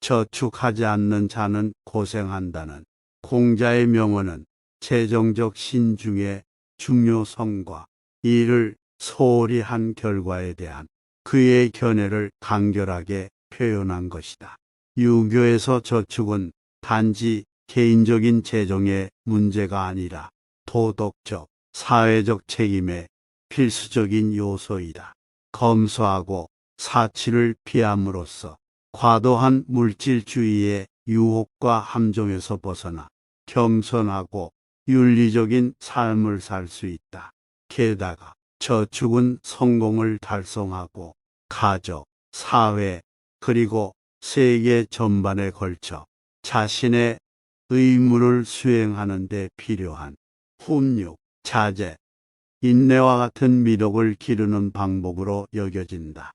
저축하지 않는 자는 고생한다는 공자의 명언은 재정적 신중의 중요성과 이를 소홀히 한 결과에 대한 그의 견해를 간결하게 표현한 것이다. 유교에서 저축은 단지 개인적인 재정의 문제가 아니라 도덕적, 사회적 책임의 필수적인 요소이다. 검소하고 사치를 피함으로써 과도한 물질주의의 유혹과 함정에서 벗어나 겸손하고 윤리적인 삶을 살 수 있다. 게다가 저축은 성공을 달성하고 가족, 사회, 그리고 세계 전반에 걸쳐 자신의 의무를 수행하는 데 필요한 훈육, 자제, 인내와 같은 미덕을 기르는 방법으로 여겨진다.